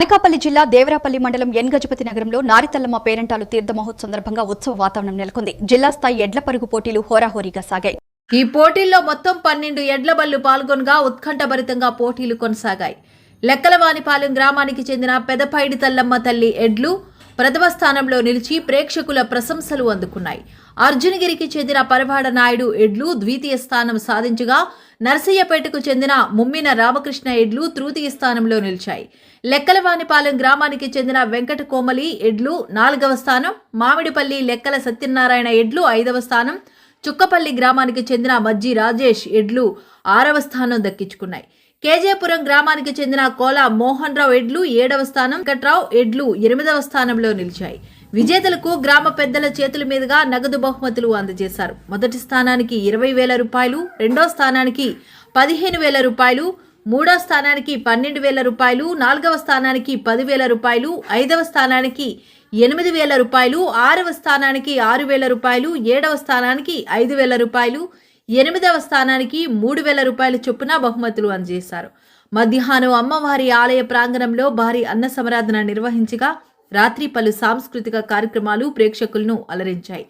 అనకాపల్లి జిల్లా దేవరాపల్లి మండలం ఎన్ గజపతి నగరంలో నారితల్లమ్మ పేరంటాలు తీర్థ మహోత్సవ సందర్భంగా ఉత్సవ వాతావరణం నెలకొంది. జిల్లా స్థాయి ఎడ్ల పరుగు పోటీలు హోరాహోరీగా సాగాయి. ఈ పోటీల్లో మొత్తం పన్నెండు ఎడ్ల బళ్ళు పాల్గొనగా ఉత్కంఠభరితంగా పోటీలు కొనసాగాయి. లెక్కలవానిపాలెం గ్రామానికి చెందిన పెదపైడి తల్లమ్మ తల్లి ఎడ్లు ప్రథమ స్థానంలో నిలిచి ప్రేక్షకుల ప్రశంసలు అందుకున్నాయి. అర్జునగిరికి చెందిన పరవాడ నాయుడు ఎడ్లు ద్వితీయ స్థానం సాధించగా నర్సయ్యపేటకు చెందిన ముమ్మిన రామకృష్ణ ఎడ్లు తృతీయ స్థానంలో నిలిచాయి. లెక్కలవానిపాలెం గ్రామానికి చెందిన వెంకట కోమలి ఎడ్లు నాలుగవ స్థానం మామిడిపల్లి లెక్కల సత్యనారాయణ ఎడ్లు ఐదవ స్థానం చుక్కపల్లి గ్రామానికి చెందిన మజ్జి రాజేష్ ఎడ్లు ఆరవ స్థానం దక్కించుకున్నాయి. కేజేపురం గ్రామానికి చెందిన కోలా మోహన్ రావు ఎడ్లు ఏడవ స్థానం వెంకట్రావు ఎడ్లు ఎనిమిదవ స్థానంలో నిలిచాయి. విజేతలకు గ్రామ పెద్దల చేతుల మీదుగా నగదు బహుమతులు అందజేశారు. మొదటి స్థానానికి ఇరవై వేల రూపాయలు రెండో స్థానానికి పదిహేను వేల రూపాయలు మూడో స్థానానికి పన్నెండు వేల రూపాయలు నాలుగవ స్థానానికి పదివేల రూపాయలు ఐదవ స్థానానికి ఎనిమిది వేల రూపాయలు ఆరవ స్థానానికి ఆరు వేల రూపాయలు ఏడవ స్థానానికి ఐదు వేల రూపాయలు ఎనిమిదవ స్థానానికి మూడు వేల రూపాయల చొప్పున బహుమతులు అందజేశారు. మధ్యాహ్నం అమ్మవారి ఆలయ ప్రాంగణంలో భారీ అన్న సమరాధన నిర్వహించగా రాత్రి పలు సాంస్కృతిక కార్యక్రమాలు ప్రేక్షకులను అలరించాయి.